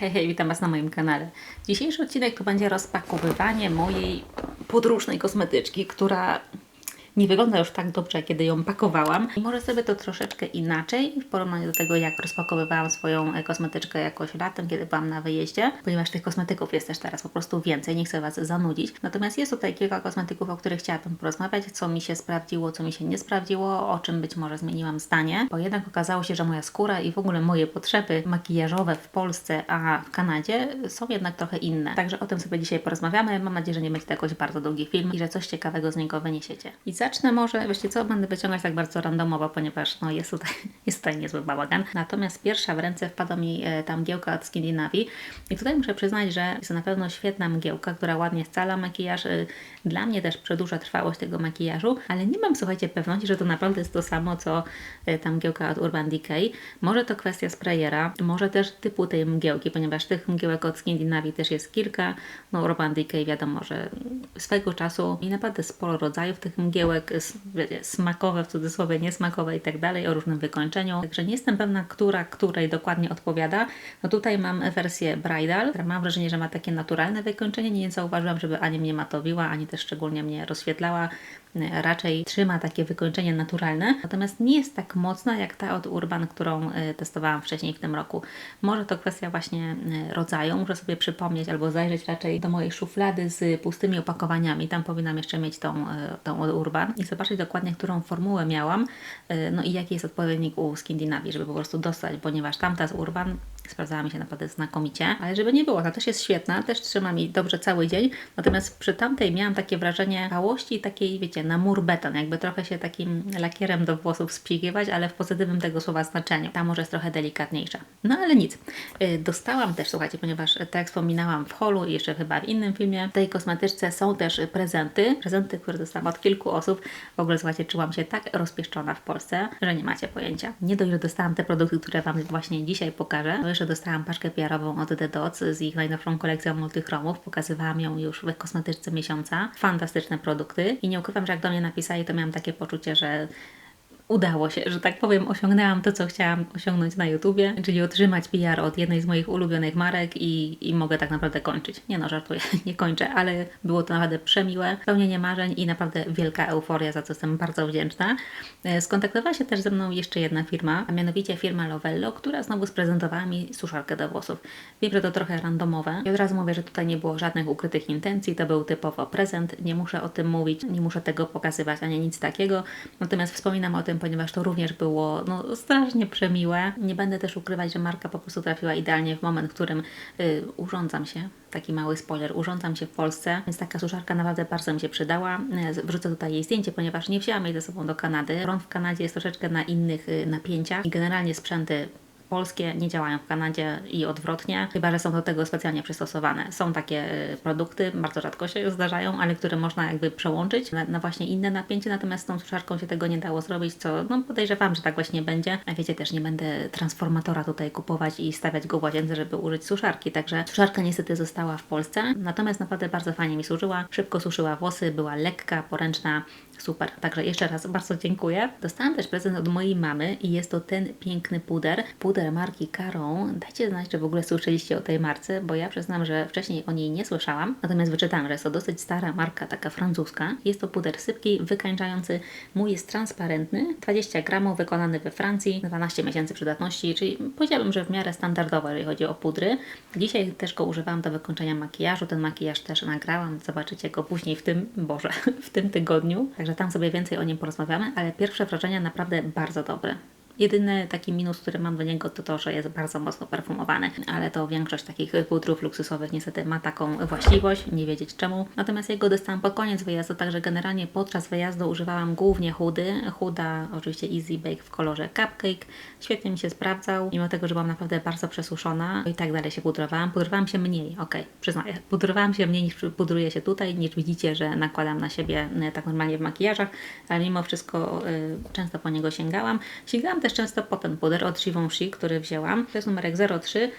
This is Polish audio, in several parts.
Hej, hej, witam Was na moim kanale. Dzisiejszy odcinek to będzie rozpakowywanie mojej podróżnej kosmetyczki, która nie wygląda już tak dobrze, kiedy ją pakowałam. I może sobie to troszeczkę inaczej w porównaniu do tego, jak rozpakowywałam swoją e, kosmetyczkę jakoś latem, kiedy byłam na wyjeździe, ponieważ tych kosmetyków jest też teraz po prostu więcej, nie chcę Was zanudzić. Natomiast jest tutaj kilka kosmetyków, o których chciałabym porozmawiać, co mi się sprawdziło, co mi się nie sprawdziło, o czym być może zmieniłam zdanie, bo jednak okazało się, że moja skóra i w ogóle moje potrzeby makijażowe w Polsce, a w Kanadzie są jednak trochę inne. Także o tym sobie dzisiaj porozmawiamy. Mam nadzieję, że nie będzie to jakoś bardzo długi film i że coś ciekawego z niego wyniesiecie. I zacznę może, wiecie co, będę wyciągać tak bardzo randomowo, ponieważ no, jest, tutaj, jest tutaj niezły bałagan. Natomiast pierwsza w ręce wpadła mi e, ta mgiełka od Skandynawii i tutaj muszę przyznać, że jest to na pewno świetna mgiełka, która ładnie scala makijaż. E, Dla mnie też przedłuża trwałość tego makijażu, ale nie mam, słuchajcie, pewności, że to naprawdę jest to samo, co e, ta mgiełka od Urban Decay. Może to kwestia sprayera, może też typu tej mgiełki, ponieważ tych mgiełek od Skandynawii też jest kilka. No Urban Decay wiadomo, że swego czasu i naprawdę sporo rodzajów tych mgiełek, smakowe w cudzysłowie, niesmakowe i tak dalej, o różnym wykończeniu. Także nie jestem pewna, która której dokładnie odpowiada. No tutaj mam wersję Bridal, która mam wrażenie, że ma takie naturalne wykończenie. Nie zauważyłam, żeby ani mnie matowiła, ani też szczególnie mnie rozświetlała. E, Raczej trzyma takie wykończenie naturalne, natomiast nie jest tak mocna jak ta od Urban, którą e, testowałam wcześniej w tym roku. Może to kwestia właśnie e, rodzaju, muszę sobie przypomnieć albo zajrzeć raczej do mojej szuflady z pustymi opakowaniami. Tam powinnam jeszcze mieć tą, tą od Urban i zobaczyć dokładnie, którą formułę miałam, no i jaki jest odpowiednik u Skandynawii, żeby po prostu dostać, ponieważ tamta z Urban sprawdzała mi się naprawdę znakomicie, ale żeby nie było, ta też jest świetna, też trzyma mi dobrze cały dzień, natomiast przy tamtej miałam takie wrażenie całości takiej, wiecie, na mur beton, jakby trochę się takim lakierem do włosów spścigiwać, ale w pozytywnym tego słowa znaczeniu. Ta może jest trochę delikatniejsza. No ale nic. Y, Dostałam też, słuchajcie, ponieważ tak jak wspominałam w holu i jeszcze chyba w innym filmie, w tej kosmetyczce są też prezenty, prezenty, które dostałam od kilku osób. W ogóle, słuchajcie, czułam się tak rozpieszczona w Polsce, że nie macie pojęcia. Nie dość, że dostałam te produkty, które Wam właśnie dzisiaj pokażę, to jeszcze dostałam paczkę PR-ową od The Dots z ich najnowszą kolekcją multichromów. Pokazywałam ją już w kosmetyczce miesiąca. Fantastyczne produkty i nie ukrywam, że jak do mnie napisali, to miałam takie poczucie, że udało się, że tak powiem, osiągnęłam to, co chciałam osiągnąć na YouTubie, czyli otrzymać PR od jednej z moich ulubionych marek i, i mogę tak naprawdę kończyć. Nie no, żartuję, nie kończę, ale było to naprawdę przemiłe, spełnienie marzeń i naprawdę wielka euforia, za co jestem bardzo wdzięczna. E, Skontaktowała się też ze mną jeszcze jedna firma, a mianowicie firma Lovello, która znowu sprezentowała mi suszarkę do włosów. Wiem, że to trochę randomowe i od razu mówię, że tutaj nie było żadnych ukrytych intencji, to był typowo prezent, nie muszę o tym mówić, nie muszę tego pokazywać, ani nic takiego. Natomiast wspominam o tym, ponieważ to również było no, strasznie przemiłe. Nie będę też ukrywać, że marka po prostu trafiła idealnie w moment, w którym y, urządzam się. Taki mały spoiler, urządzam się w Polsce, więc taka suszarka naprawdę bardzo mi się przydała. Y, Wrzucę tutaj jej zdjęcie, ponieważ nie wzięłam jej ze sobą do Kanady. Prąd w Kanadzie jest troszeczkę na innych y, napięciach i generalnie sprzęty polskie nie działają w Kanadzie i odwrotnie, chyba że są do tego specjalnie przystosowane. Są takie y, produkty, bardzo rzadko się zdarzają, ale które można jakby przełączyć na, na właśnie inne napięcie, natomiast z tą suszarką się tego nie dało zrobić, co no podejrzewam, że tak właśnie będzie. A wiecie, też nie będę transformatora tutaj kupować i stawiać go w łazience, żeby użyć suszarki, także suszarka niestety została w Polsce, natomiast naprawdę bardzo fajnie mi służyła, szybko suszyła włosy, była lekka, poręczna, Super, także jeszcze raz bardzo dziękuję. Dostałam też prezent od mojej mamy i jest to ten piękny puder. Puder marki Caron. Dajcie znać, czy w ogóle słyszeliście o tej marce, bo ja przyznam, że wcześniej o niej nie słyszałam. Natomiast wyczytałam, że jest to dosyć stara marka, taka francuska. Jest to puder sypki, wykańczający. Mój jest transparentny, 20 gramów, wykonany we Francji, 12 miesięcy przydatności, czyli powiedziałabym, że w miarę standardowo, jeżeli chodzi o pudry. Dzisiaj też go używałam do wykończenia makijażu. Ten makijaż też nagrałam. Zobaczycie go później w tym, Boże, w tym tygodniu. Także tam sobie więcej o nim porozmawiamy, ale pierwsze wrażenia naprawdę bardzo dobre. Jedyny taki minus, który mam do niego, to to, że jest bardzo mocno perfumowany, ale to większość takich pudrów luksusowych niestety ma taką właściwość, nie wiedzieć czemu. Natomiast ja go dostałam pod koniec wyjazdu, także generalnie podczas wyjazdu używałam głównie chudy. Chuda, oczywiście Easy Bake w kolorze Cupcake. Świetnie mi się sprawdzał, mimo tego, że byłam naprawdę bardzo przesuszona i tak dalej się pudrowałam. Pudrowałam się mniej, okej, przyznaję. Pudrowałam się mniej niż pudruję się tutaj, niż widzicie, że nakładam na siebie y, tak normalnie w makijażach, ale mimo wszystko y, często po niego sięgałam. Sięgałam też też często po ten puder od Givenchy, który wzięłam. To jest numerek 03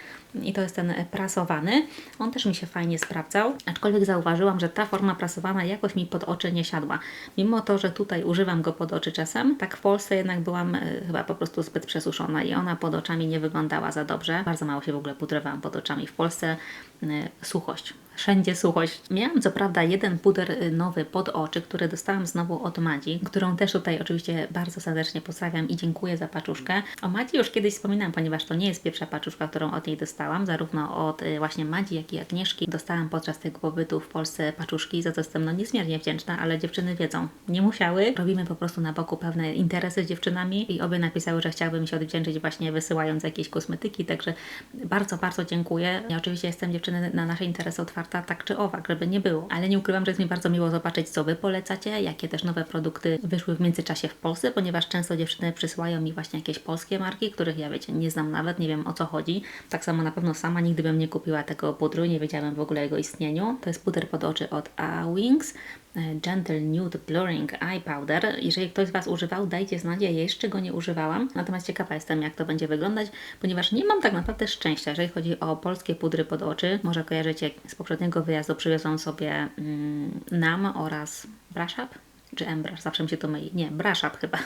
i to jest ten prasowany. On też mi się fajnie sprawdzał, aczkolwiek zauważyłam, że ta forma prasowana jakoś mi pod oczy nie siadła. Mimo to, że tutaj używam go pod oczy czasem, tak w Polsce jednak byłam e, chyba po prostu zbyt przesuszona i ona pod oczami nie wyglądała za dobrze. Bardzo mało się w ogóle pudrowałam pod oczami w Polsce. E, suchość wszędzie suchość. Miałam co prawda jeden puder y, nowy pod oczy, który dostałam znowu od Madzi, którą też tutaj oczywiście bardzo serdecznie pozdrawiam i dziękuję za paczuszkę. O Madzi już kiedyś wspominałam, ponieważ to nie jest pierwsza paczuszka, którą od niej dostałam, zarówno od y, właśnie Madzi, jak i Agnieszki. Dostałam podczas tego pobytu w Polsce paczuszki, za co jestem no niezmiernie wdzięczna, ale dziewczyny wiedzą, nie musiały. Robimy po prostu na boku pewne interesy z dziewczynami i obie napisały, że chciałabym się odwdzięczyć właśnie wysyłając jakieś kosmetyki, także bardzo, bardzo dziękuję. Ja oczywiście jestem dziewczyny na nasze interesy otwarte tak czy owak, żeby nie było. Ale nie ukrywam, że jest mi bardzo miło zobaczyć, co Wy polecacie, jakie też nowe produkty wyszły w międzyczasie w Polsce, ponieważ często dziewczyny przysyłają mi właśnie jakieś polskie marki, których ja wiecie, nie znam nawet, nie wiem o co chodzi. Tak samo na pewno sama nigdy bym nie kupiła tego pudru, nie wiedziałam w ogóle jego istnieniu. To jest puder pod oczy od A-Wings. E, Gentle Nude Blurring Eye Powder. Jeżeli ktoś z Was używał, dajcie znać, ja jeszcze go nie używałam. Natomiast ciekawa jestem, jak to będzie wyglądać, ponieważ nie mam tak naprawdę szczęścia, jeżeli chodzi o polskie pudry pod oczy. Może kojarzycie, z poprzedniego wyjazdu przywiozłam sobie mm, NAM oraz Brush Up czy Embrush, zawsze mi się to myli. Nie, Brush chyba.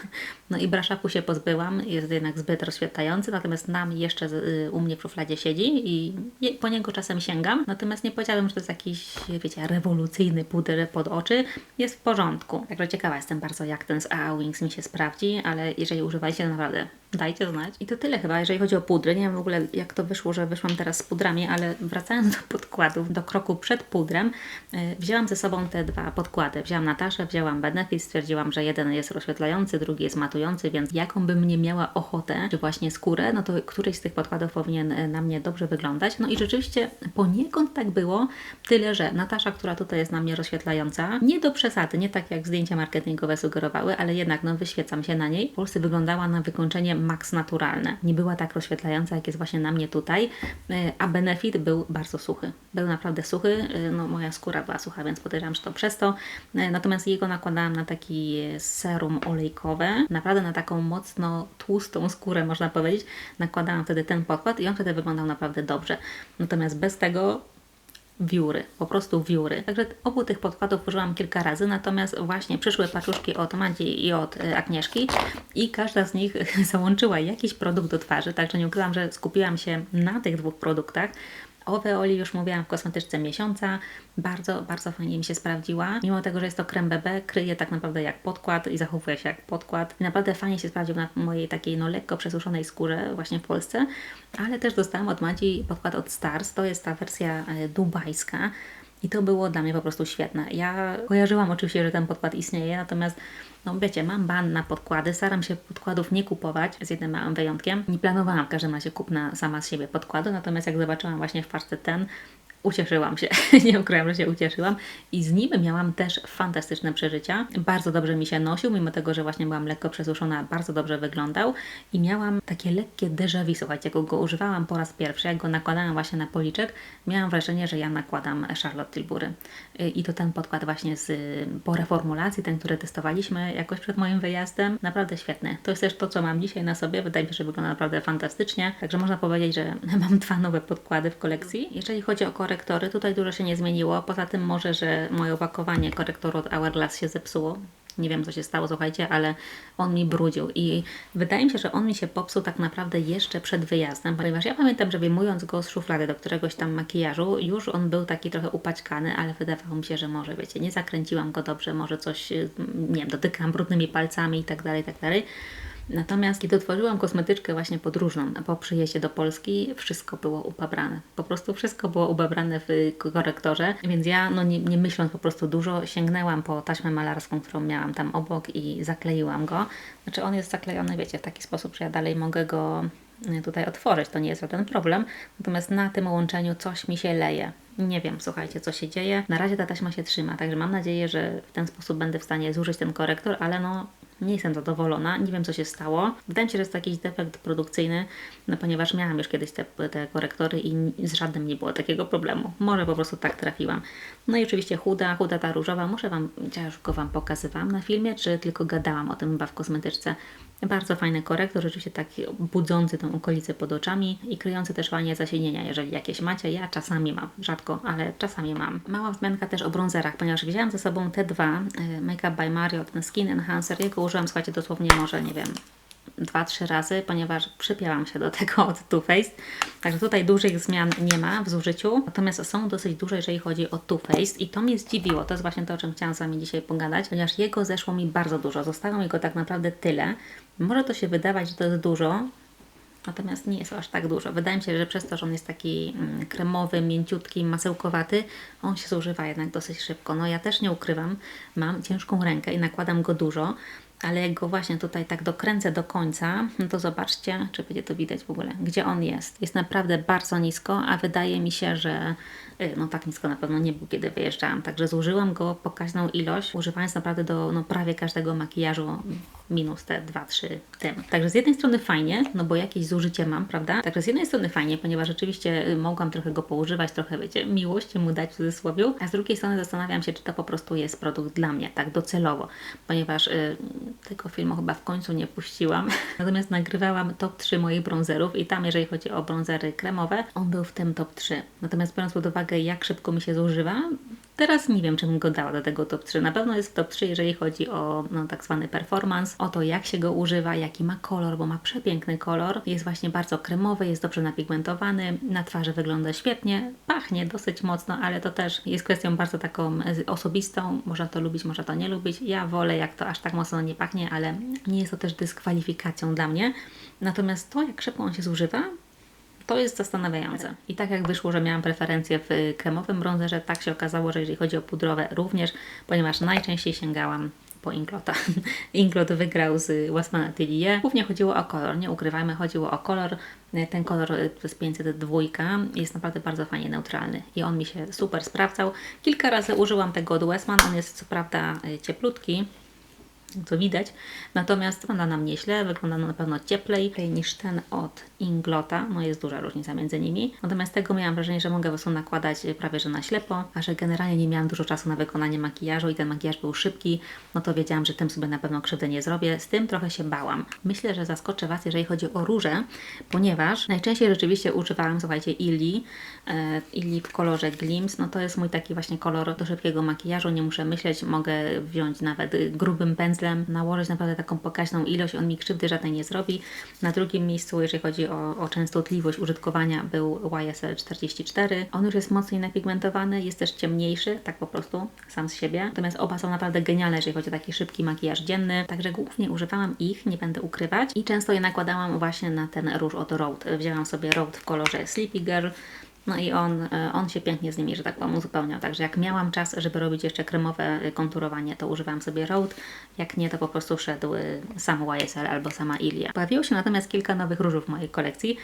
No i Brush się pozbyłam, jest jednak zbyt rozświetlający, natomiast nam jeszcze y, u mnie w szufladzie siedzi i po niego czasem sięgam. Natomiast nie powiedziałabym, że to jest jakiś, wiecie, rewolucyjny puder pod oczy. Jest w porządku. Także ciekawa jestem bardzo, jak ten z AA Wings mi się sprawdzi, ale jeżeli używajcie, to naprawdę dajcie znać. I to tyle chyba, jeżeli chodzi o pudry. Nie wiem w ogóle, jak to wyszło, że wyszłam teraz z pudrami, ale wracając do podkładów, do kroku przed pudrem, yy, wzięłam ze sobą te dwa podkłady. Wzięłam Nataszę, wzięłam Benefit, stwierdziłam, że jeden jest rozświetlający, drugi jest matujący, więc jaką bym nie miała ochotę, czy właśnie skórę, no to któryś z tych podkładów powinien e, na mnie dobrze wyglądać. No i rzeczywiście poniekąd tak było, tyle że Natasza, która tutaj jest na mnie rozświetlająca, nie do przesady, nie tak jak zdjęcia marketingowe sugerowały, ale jednak no wyświecam się na niej. W Polsce wyglądała na wykończenie Max Naturalne. Nie była tak rozświetlająca, jak jest właśnie na mnie tutaj, e, a Benefit był bardzo suchy. Był naprawdę suchy, e, no moja skóra była sucha, więc podejrzewam, że to przez to. Natomiast jego nakładałam na taki serum olejkowe, naprawdę na taką mocno tłustą skórę, można powiedzieć. Nakładałam wtedy ten podkład i on wtedy wyglądał naprawdę dobrze. Natomiast bez tego wióry, po prostu wióry. Także obu tych podkładów użyłam kilka razy, natomiast właśnie przyszły paczuszki od Madzi i od e, Agnieszki i każda z nich załączyła jakiś produkt do twarzy, także nie ukrywam, że skupiłam się na tych dwóch produktach. O Weoli już mówiłam w kosmetyczce miesiąca. Bardzo, bardzo fajnie mi się sprawdziła. Mimo tego, że jest to krem BB, kryje tak naprawdę jak podkład i zachowuje się jak podkład. I naprawdę fajnie się sprawdził na mojej takiej no lekko przesuszonej skórze właśnie w Polsce. Ale też dostałam od Madzi podkład od Stars. To jest ta wersja e, dubajska. I to było dla mnie po prostu świetne. Ja kojarzyłam oczywiście, że ten podkład istnieje, natomiast no wiecie, mam ban na podkłady, staram się podkładów nie kupować, z jednym małym wyjątkiem. Nie planowałam w każdym razie kupna sama z siebie podkładu, natomiast jak zobaczyłam właśnie w parce ten, ucieszyłam się, nie ukrywam, że się ucieszyłam i z nim miałam też fantastyczne przeżycia. Bardzo dobrze mi się nosił, mimo tego, że właśnie byłam lekko przesuszona, bardzo dobrze wyglądał i miałam takie lekkie déjà vu, słuchajcie, jak go używałam po raz pierwszy, jak go nakładałam właśnie na policzek, miałam wrażenie, że ja nakładam Charlotte Tilbury. I to ten podkład właśnie z, po reformulacji, ten, który testowaliśmy jakoś przed moim wyjazdem, naprawdę świetny. To jest też to, co mam dzisiaj na sobie, wydaje mi się, że wygląda naprawdę fantastycznie, także można powiedzieć, że mam dwa nowe podkłady w kolekcji. Jeżeli chodzi o korek korektory. Tutaj dużo się nie zmieniło. Poza tym może, że moje opakowanie korektoru od Hourglass się zepsuło. Nie wiem, co się stało, słuchajcie, ale on mi brudził i wydaje mi się, że on mi się popsuł tak naprawdę jeszcze przed wyjazdem, ponieważ ja pamiętam, że wyjmując go z szuflady do któregoś tam makijażu, już on był taki trochę upaćkany, ale wydawało mi się, że może, wiecie, nie zakręciłam go dobrze, może coś, nie wiem, dotykam brudnymi palcami i tak dalej, i tak dalej. Natomiast kiedy otworzyłam kosmetyczkę właśnie podróżną po przyjeździe do Polski, wszystko było upabrane. Po prostu wszystko było ubabrane w korektorze, więc ja, no nie, nie myśląc po prostu dużo, sięgnęłam po taśmę malarską, którą miałam tam obok i zakleiłam go. Znaczy on jest zaklejony, wiecie, w taki sposób, że ja dalej mogę go e, tutaj otworzyć, to nie jest żaden problem. Natomiast na tym łączeniu coś mi się leje. Nie wiem, słuchajcie, co się dzieje. Na razie ta taśma się trzyma, także mam nadzieję, że w ten sposób będę w stanie zużyć ten korektor, ale no nie jestem zadowolona, nie wiem co się stało. Wydaje mi się, że jest to jakiś defekt produkcyjny, no ponieważ miałam już kiedyś te, te korektory i z żadnym nie było takiego problemu. Może po prostu tak trafiłam. No i oczywiście chuda, chuda ta różowa, muszę Wam, ja już go Wam pokazywałam na filmie, czy tylko gadałam o tym chyba w kosmetyczce. Bardzo fajny korektor, rzeczywiście taki budzący tą okolicę pod oczami i kryjący też fajnie zasienienia, jeżeli jakieś macie. Ja czasami mam, rzadko, ale czasami mam. Mała wzmianka też o bronzerach, ponieważ wzięłam ze sobą te dwa, y, Makeup by Mario, ten Skin Enhancer. Jego użyłam, słuchajcie, dosłownie może, nie wiem, dwa, trzy razy, ponieważ przypięłam się do tego od Too Faced. Także tutaj dużych zmian nie ma w zużyciu, natomiast są dosyć duże, jeżeli chodzi o Too Faced i to mnie zdziwiło. To jest właśnie to, o czym chciałam z Wami dzisiaj pogadać, ponieważ jego zeszło mi bardzo dużo. Zostało mi go tak naprawdę tyle. Może to się wydawać, że to jest dużo, Natomiast nie jest aż tak dużo. Wydaje mi się, że przez to, że on jest taki mm, kremowy, mięciutki, masełkowaty, on się zużywa jednak dosyć szybko. No ja też nie ukrywam, mam ciężką rękę i nakładam go dużo, ale jak go właśnie tutaj tak dokręcę do końca, no to zobaczcie, czy będzie to widać w ogóle, gdzie on jest. Jest naprawdę bardzo nisko, a wydaje mi się, że y, no tak nisko na pewno nie był, kiedy wyjeżdżałam. Także zużyłam go pokaźną ilość, używając naprawdę do no, prawie każdego makijażu minus te 2-3 tym. Także z jednej strony fajnie, no bo jakieś zużycie mam, prawda? Także z jednej strony fajnie, ponieważ rzeczywiście y, mogłam trochę go poużywać, trochę, wiecie, miłości mu dać w cudzysłowie, a z drugiej strony zastanawiam się, czy to po prostu jest produkt dla mnie, tak docelowo, ponieważ y, tego filmu chyba w końcu nie puściłam, natomiast nagrywałam top 3 moich bronzerów i tam, jeżeli chodzi o bronzery kremowe, on był w tym top 3. Natomiast biorąc pod uwagę, jak szybko mi się zużywa, Teraz nie wiem, czy bym go dała do tego top 3. Na pewno jest w top 3, jeżeli chodzi o no, tak zwany performance, o to, jak się go używa, jaki ma kolor, bo ma przepiękny kolor. Jest właśnie bardzo kremowy, jest dobrze napigmentowany, na twarzy wygląda świetnie, pachnie dosyć mocno, ale to też jest kwestią bardzo taką osobistą. Można to lubić, można to nie lubić. Ja wolę, jak to aż tak mocno nie pachnie, ale nie jest to też dyskwalifikacją dla mnie. Natomiast to, jak szybko on się zużywa, to jest zastanawiające. I tak jak wyszło, że miałam preferencję w kremowym bronzerze, tak się okazało, że jeżeli chodzi o pudrowe również, ponieważ najczęściej sięgałam po Inglota. Inglot wygrał z Westman Atelier. Głównie chodziło o kolor, nie ukrywajmy, chodziło o kolor. Ten kolor jest 502 jest naprawdę bardzo fajnie neutralny i on mi się super sprawdzał. Kilka razy użyłam tego od Westman, on jest co prawda cieplutki, co widać. Natomiast wygląda nam nieźle, wygląda na pewno cieplej niż ten od Inglota. No jest duża różnica między nimi. Natomiast tego miałam wrażenie, że mogę po prostu nakładać prawie że na ślepo, a że generalnie nie miałam dużo czasu na wykonanie makijażu i ten makijaż był szybki, no to wiedziałam, że tym sobie na pewno krzywdę nie zrobię. Z tym trochę się bałam. Myślę, że zaskoczę Was, jeżeli chodzi o róże, ponieważ najczęściej rzeczywiście używałam, słuchajcie, Ili, e, Ili w kolorze Glims. No to jest mój taki właśnie kolor do szybkiego makijażu. Nie muszę myśleć, mogę wziąć nawet grubym pędzlem, nałożyć naprawdę taką pokaźną ilość, on mi krzywdy żadnej nie zrobi. Na drugim miejscu, jeżeli chodzi o, o częstotliwość użytkowania, był YSL 44. On już jest mocniej napigmentowany, jest też ciemniejszy, tak po prostu, sam z siebie. Natomiast oba są naprawdę genialne, jeżeli chodzi o taki szybki makijaż dzienny. Także głównie używałam ich, nie będę ukrywać. I często je nakładałam właśnie na ten róż od Rode. Wzięłam sobie Rode w kolorze Sleepy Girl. No i on, e, on się pięknie z nimi, że tak powiem, uzupełniał. Także jak miałam czas, żeby robić jeszcze kremowe e, konturowanie, to używałam sobie Rode. Jak nie, to po prostu szedł e, sam YSL albo sama Ilia. Pojawiło się natomiast kilka nowych różów w mojej kolekcji.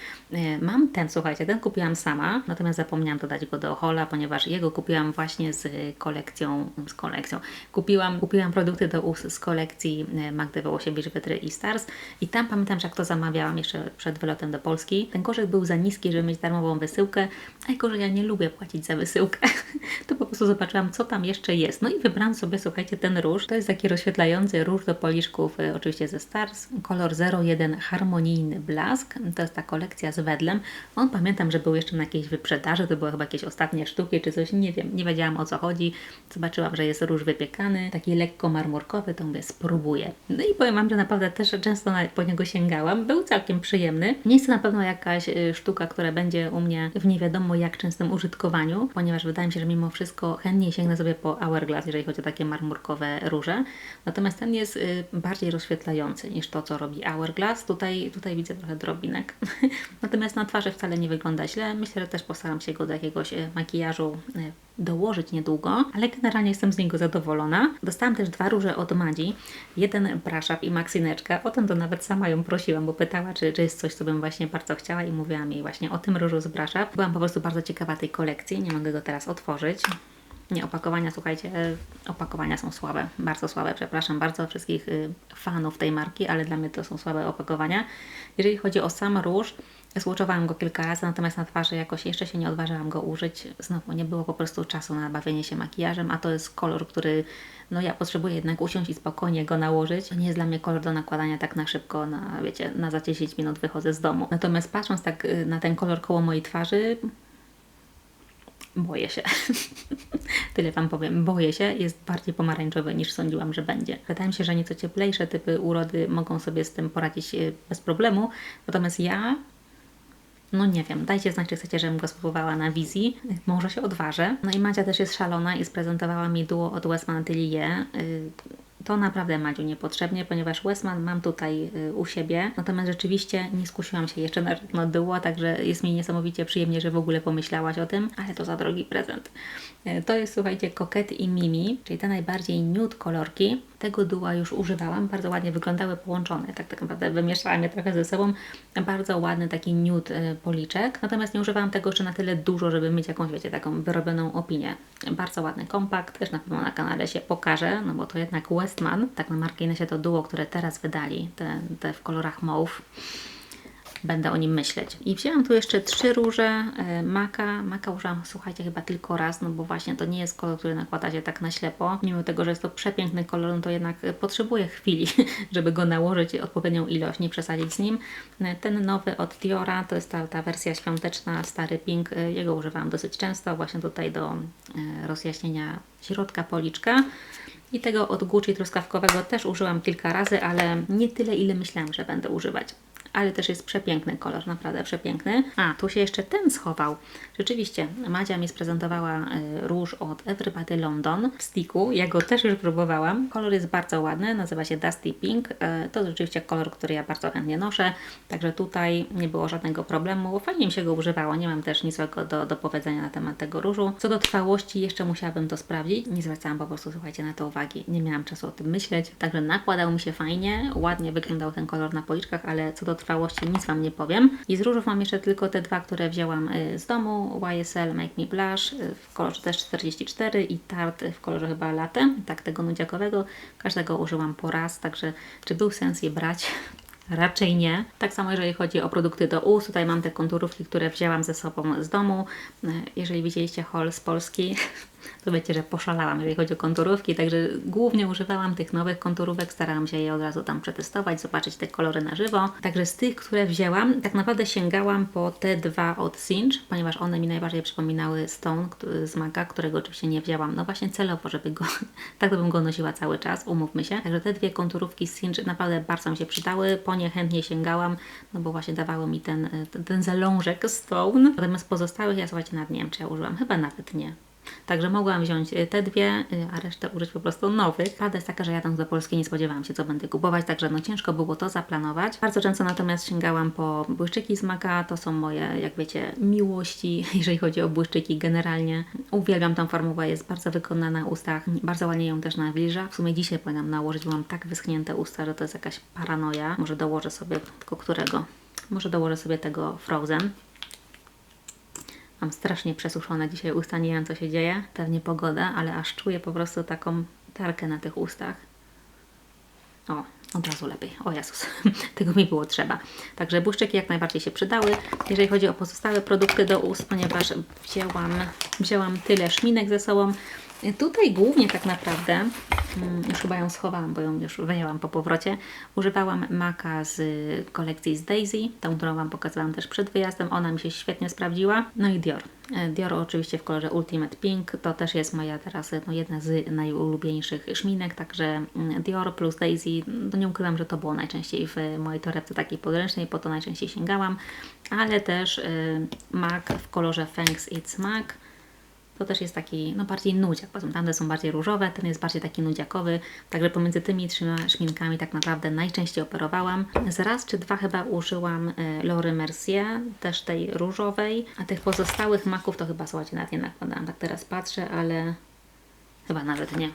Mam ten, słuchajcie, ten kupiłam sama, natomiast zapomniałam dodać go do hola, ponieważ jego kupiłam właśnie z kolekcją, z kolekcją. Kupiłam, kupiłam produkty do ust z kolekcji Magdy Wołosiewicz, Wytry i Stars i tam pamiętam, że jak to zamawiałam jeszcze przed wylotem do Polski, ten koszyk był za niski, żeby mieć darmową wysyłkę, a jako, że ja nie lubię płacić za wysyłkę, to po prostu zobaczyłam, co tam jeszcze jest. No i wybrałam sobie, słuchajcie, ten róż. To jest taki rozświetlający róż do poliszków, y, oczywiście ze Stars. Kolor 01 Harmonijny Blask. To jest ta kolekcja z wedlem. On pamiętam, że był jeszcze na jakiejś wyprzedaży, to były chyba jakieś ostatnie sztuki czy coś, nie wiem, nie wiedziałam o co chodzi. Zobaczyłam, że jest róż wypiekany, taki lekko marmurkowy, to mówię, spróbuję. No i powiem Wam, że naprawdę też często po niego sięgałam. Był całkiem przyjemny. Nie jest to na pewno jakaś y, sztuka, która będzie u mnie w nie wiadomo jak częstym użytkowaniu, ponieważ wydaje mi się, że mimo wszystko chętnie sięgnę sobie po Hourglass, jeżeli chodzi o takie marmurkowe róże. Natomiast ten jest y, bardziej rozświetlający niż to, co robi Hourglass. Tutaj, tutaj widzę trochę drobinek. Natomiast na twarzy wcale nie wygląda źle. Myślę, że też postaram się go do jakiegoś y, makijażu y, dołożyć niedługo, ale generalnie jestem z niego zadowolona. Dostałam też dwa róże od Madzi, jeden braszap i maksyneczka. O tym to nawet sama ją prosiłam, bo pytała, czy, czy jest coś, co bym właśnie bardzo chciała i mówiłam jej właśnie o tym różu z braszap. Byłam po prostu bardzo ciekawa tej kolekcji, nie mogę go teraz otworzyć. Nie, opakowania, słuchajcie, e, opakowania są słabe, bardzo słabe. Przepraszam bardzo wszystkich y, fanów tej marki, ale dla mnie to są słabe opakowania. Jeżeli chodzi o sam róż, Złączowałam go kilka razy, natomiast na twarzy jakoś jeszcze się nie odważyłam go użyć. Znowu nie było po prostu czasu na bawienie się makijażem, a to jest kolor, który no ja potrzebuję jednak usiąść i spokojnie go nałożyć. To nie jest dla mnie kolor do nakładania tak na szybko, na wiecie, na za 10 minut wychodzę z domu. Natomiast patrząc tak y, na ten kolor koło mojej twarzy, boję się. Tyle Wam powiem. Boję się. Jest bardziej pomarańczowy niż sądziłam, że będzie. Wydaje mi się, że nieco cieplejsze typy urody mogą sobie z tym poradzić y, bez problemu. Natomiast ja no nie wiem, dajcie znać, czy chcecie, żebym go spróbowała na wizji. Może się odważę. No i Madzia też jest szalona i sprezentowała mi duo od Westman Atelier. Y, To naprawdę Madziu niepotrzebnie, ponieważ Westman mam tutaj y, u siebie. Natomiast rzeczywiście nie skusiłam się jeszcze na żadne także jest mi niesamowicie przyjemnie, że w ogóle pomyślałaś o tym, ale to za drogi prezent. Y, To jest, słuchajcie, Kokety i Mimi, czyli te najbardziej nude kolorki. Tego duła już używałam, bardzo ładnie wyglądały połączone, tak, tak naprawdę wymieszałam je trochę ze sobą. Bardzo ładny taki nude y, policzek, natomiast nie używałam tego jeszcze na tyle dużo, żeby mieć jakąś, wiecie, taką wyrobioną opinię. Bardzo ładny kompakt, też na pewno na kanale się pokaże, no bo to jednak Westman, tak na marginesie to duo, które teraz wydali, te, te w kolorach mauve będę o nim myśleć. I wzięłam tu jeszcze trzy róże e, maka. Maka użyłam, słuchajcie, chyba tylko raz, no bo właśnie to nie jest kolor, który nakłada się tak na ślepo. Mimo tego, że jest to przepiękny kolor, no to jednak e, potrzebuję chwili, żeby go nałożyć odpowiednią ilość, nie przesadzić z nim. E, Ten nowy od Diora, to jest ta, ta wersja świąteczna, stary pink, jego używałam dosyć często, właśnie tutaj do rozjaśnienia środka policzka. I tego od Gucci truskawkowego też użyłam kilka razy, ale nie tyle, ile myślałam, że będę używać. Ale też jest przepiękny kolor, naprawdę przepiękny. A, tu się jeszcze ten schował. Rzeczywiście, Madzia mi sprezentowała y, róż od Everybody London w sticku. Ja go też już próbowałam. Kolor jest bardzo ładny, nazywa się Dusty Pink. Y, to rzeczywiście kolor, który ja bardzo chętnie noszę. Także tutaj nie było żadnego problemu. Fajnie mi się go używało. Nie mam też nic do, do powiedzenia na temat tego różu. Co do trwałości, jeszcze musiałabym to sprawdzić. Nie zwracałam po prostu, słuchajcie, na to uwagi. Nie miałam czasu o tym myśleć. Także nakładał mi się fajnie. Ładnie wyglądał ten kolor na policzkach, ale co do trwałości nic Wam nie powiem. I z różów mam jeszcze tylko te dwa, które wzięłam y, z domu. YSL Make Me Blush y, w kolorze też 44 i Tarte w kolorze chyba latte, tak tego nudziakowego. Każdego użyłam po raz, także czy był sens je brać? Raczej nie. Tak samo jeżeli chodzi o produkty do ust, tutaj mam te konturówki, które wzięłam ze sobą z domu. E, Jeżeli widzieliście haul z Polski, to wiecie, że poszalałam, jeżeli chodzi o konturówki, także głównie używałam tych nowych konturówek, starałam się je od razu tam przetestować, zobaczyć te kolory na żywo. Także z tych, które wzięłam, tak naprawdę sięgałam po te dwa od Sinch, ponieważ one mi najbardziej przypominały Stone z Maca, którego oczywiście nie wzięłam, no właśnie celowo, żeby go, tak bym go nosiła cały czas, umówmy się. Także te dwie konturówki z naprawdę bardzo mi się przydały, po nie chętnie sięgałam, no bo właśnie dawały mi ten, ten, ten zalążek Stone. Natomiast pozostałych ja słuchajcie nawet nie wiem, czy ja użyłam, chyba nawet nie. Także mogłam wziąć y, te dwie, y, a resztę użyć po prostu nowych. Prawda jest taka, że jadąc do Polski nie spodziewałam się, co będę kupować, także no ciężko było to zaplanować. Bardzo często natomiast sięgałam po błyszczyki z Maka, to są moje, jak wiecie, miłości, jeżeli chodzi o błyszczyki generalnie. Uwielbiam tą formułę, jest bardzo wygodna na ustach, bardzo ładnie ją też nawilża. W sumie dzisiaj powinnam nałożyć, bo mam tak wyschnięte usta, że to jest jakaś paranoja. Może dołożę sobie, tylko którego? Może dołożę sobie tego Frozen. Mam strasznie przesuszone dzisiaj usta, nie wiem co się dzieje, pewnie pogoda, ale aż czuję po prostu taką tarkę na tych ustach. O, od razu lepiej. O Jezus, tego mi było trzeba. Także błyszczyki jak najbardziej się przydały. Jeżeli chodzi o pozostałe produkty do ust, ponieważ wzięłam, wzięłam tyle szminek ze sobą, Tutaj głównie tak naprawdę, mm, już chyba ją schowałam, bo ją już wyjęłam po powrocie, używałam maka z kolekcji z Daisy, tą, którą Wam pokazywałam też przed wyjazdem, ona mi się świetnie sprawdziła. No i Dior. E, Dior oczywiście w kolorze Ultimate Pink, to też jest moja teraz no, jedna z najulubieńszych szminek, także mm, Dior plus Daisy, no nie ukrywam, że to było najczęściej w mojej torebce takiej podręcznej, po to najczęściej sięgałam, ale też y, MAC w kolorze Thanks It's MAC, to też jest taki, no bardziej nudziak, tamte są bardziej różowe, ten jest bardziej taki nudziakowy, także pomiędzy tymi trzema szminkami tak naprawdę najczęściej operowałam. Z raz czy dwa chyba użyłam y, Lory Mercier, też tej różowej, a tych pozostałych maków to chyba, słuchajcie, nawet nie nakładałam, tak teraz patrzę, ale Chyba nawet nie.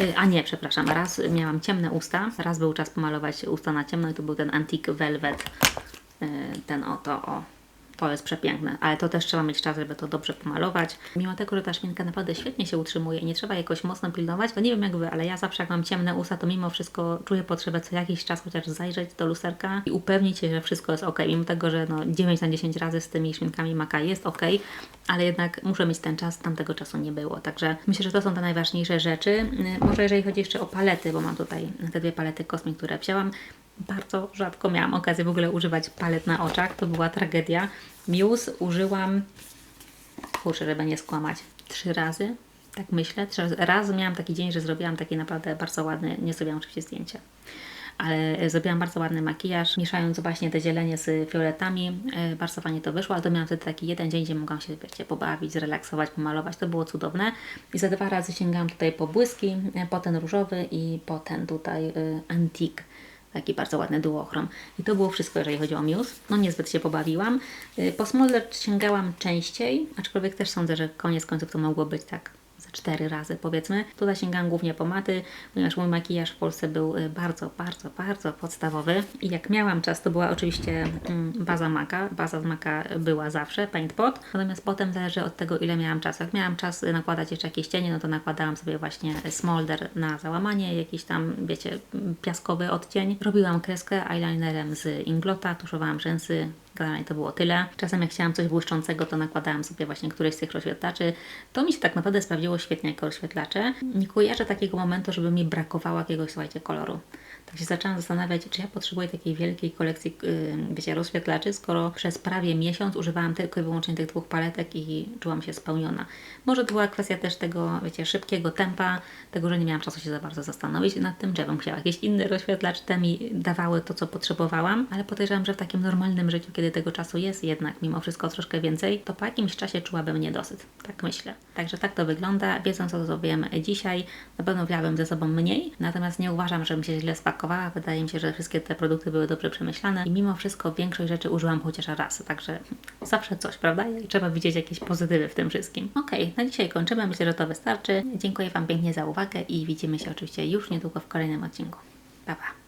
Y, A nie, przepraszam. Raz miałam ciemne usta. Raz był czas pomalować usta na ciemno i to był ten Antique Velvet. y, Ten oto, o. To jest przepiękne, ale to też trzeba mieć czas, żeby to dobrze pomalować. Mimo tego, że ta szminka naprawdę świetnie się utrzymuje i nie trzeba jakoś mocno pilnować, to nie wiem jak Wy, ale ja zawsze jak mam ciemne usta, to mimo wszystko czuję potrzebę co jakiś czas chociaż zajrzeć do lusterka i upewnić się, że wszystko jest ok. Mimo tego, że no 9 na 10 razy z tymi szminkami Maka jest ok, ale jednak muszę mieć ten czas, tamtego czasu nie było. Także myślę, że to są te najważniejsze rzeczy. Może jeżeli chodzi jeszcze o palety, bo mam tutaj te dwie palety Cosmic, które wzięłam, bardzo rzadko miałam okazję w ogóle używać palet na oczach. To była tragedia. Muse użyłam, kurczę, żeby nie skłamać, trzy razy. Tak myślę. Trzy razy. Raz miałam taki dzień, że zrobiłam taki naprawdę bardzo ładny, nie zrobiłam oczywiście zdjęcia, ale zrobiłam bardzo ładny makijaż, mieszając właśnie te zielenie z fioletami. E, Bardzo fajnie to wyszło, ale to miałam wtedy taki jeden dzień, gdzie mogłam się wiecie, pobawić, zrelaksować, pomalować. To było cudowne. I za dwa razy sięgałam tutaj po błyski, e, po ten różowy i po ten tutaj antik. Taki bardzo ładny duochrom. I to było wszystko, jeżeli chodzi o Muse. No niezbyt się pobawiłam. Y, Po Smolder sięgałam częściej, aczkolwiek też sądzę, że koniec końców to mogło być tak cztery razy powiedzmy. Tutaj sięgałam głównie po maty, ponieważ mój makijaż w Polsce był y, bardzo, bardzo, bardzo podstawowy. I jak miałam czas, to była oczywiście mm, baza Maka. Baza z Maka była zawsze, Paint Pot. Natomiast potem zależy od tego, ile miałam czasu. Jak miałam czas nakładać jeszcze jakieś cienie, no to nakładałam sobie właśnie smolder na załamanie, jakiś tam, wiecie, piaskowy odcień. Robiłam kreskę eyelinerem z Inglota, tuszowałam rzęsy, Generalnie to było tyle. Czasem jak chciałam coś błyszczącego, to nakładałam sobie właśnie któreś z tych rozświetlaczy. To mi się tak naprawdę sprawdziło świetnie jako rozświetlacze. Nie kojarzę takiego momentu, żeby mi brakowało jakiegoś, słuchajcie, koloru. Tak się zaczęłam zastanawiać, czy ja potrzebuję takiej wielkiej kolekcji, wiecie, rozświetlaczy, skoro przez prawie miesiąc używałam tylko i wyłącznie tych dwóch paletek i czułam się spełniona. Może to była kwestia też tego, wiecie, szybkiego tempa, tego, że nie miałam czasu się za bardzo zastanowić nad tym, że bym chciała jakiś inny rozświetlacz, te mi dawały to, co potrzebowałam, ale podejrzewam, że w takim normalnym życiu, kiedy tego czasu jest jednak mimo wszystko troszkę więcej, to po jakimś czasie czułabym niedosyt. Tak myślę. Także tak to wygląda. Wiedząc o co wiem dzisiaj, na pewno wzięłabym ze sobą mniej, natomiast nie uważam, żebym się źle spakowała. Wydaje mi się, że wszystkie te produkty były dobrze przemyślane i mimo wszystko większość rzeczy użyłam chociaż raz, także zawsze coś, prawda? I trzeba widzieć jakieś pozytywy w tym wszystkim. Okej, na dzisiaj kończymy. Myślę, że to wystarczy. Dziękuję Wam pięknie za uwagę i widzimy się oczywiście już niedługo w kolejnym odcinku. Pa, pa.